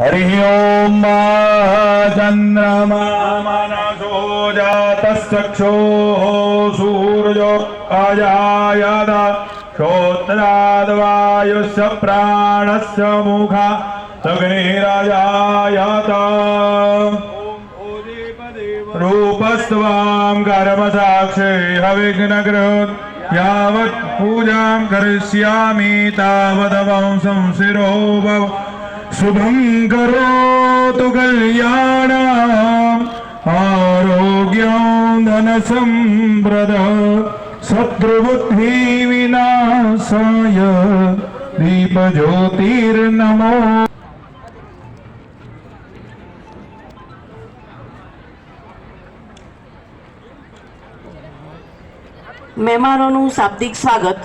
हरिः ॐ चन्द्रमा मनसो जातश्चक्षुः सूर्यो अजायत श्रोत्राद्वायुस्य प्राणस्य मुखा अग्निरजायत रूपस्त्वां कर्मसाक्षे हविघ्नकृत् यावत् पूजां करिष्यामि तावदवं संशिरो भव શુભમ કરો તો કલ્યાણ આરોગ્યમ ધન સંપ્રદ શત્રુબુદ્ધિ વિનાશાય દીપ જ્યોતિર્નમો મહેમાનોનું શાબ્દિક સ્વાગત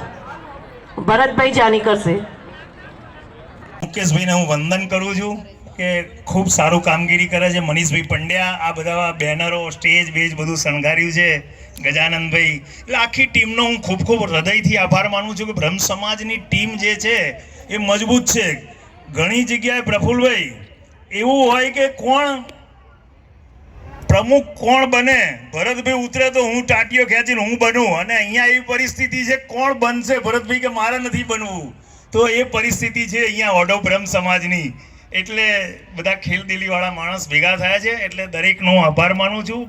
ભરતભાઈ જાની કરશે મુકેશભાઈને હું વંદન કરું છું કે ખૂબ સારું કામગીરી કરે છે મનીષભાઈ પંડ્યા. આ બધા બેનરો, સ્ટેજ, બેજ બધું શણગાર્યું છે. ગજાનંદભાઈ એટલે આખી ટીમનો હું ખૂબ ખૂબ હૃદયથી આભાર માનું છું કે બ્રહ્મ સમાજની ટીમ જે છે એ મજબૂત છે. ઘણી જગ્યાએ પ્રફુલભાઈ એવું હોય કે કોણ પ્રમુખ કોણ બને? ભરતભાઈ ઉતરે તો હું ટાટીઓ ખેંચીને હું બનું. અને અહીંયા એવી પરિસ્થિતિ છે કોણ બનશે? ભરતભાઈ કે મારે નથી બનવું. તો એ પરિસ્થિતિ છે અહીંયા ઓડો બ્રહ્મ સમાજની. એટલે બધા ખેલદિલીવાળા માણસ ભેગા થયા છે, એટલે દરેકનો આભાર માનું છું.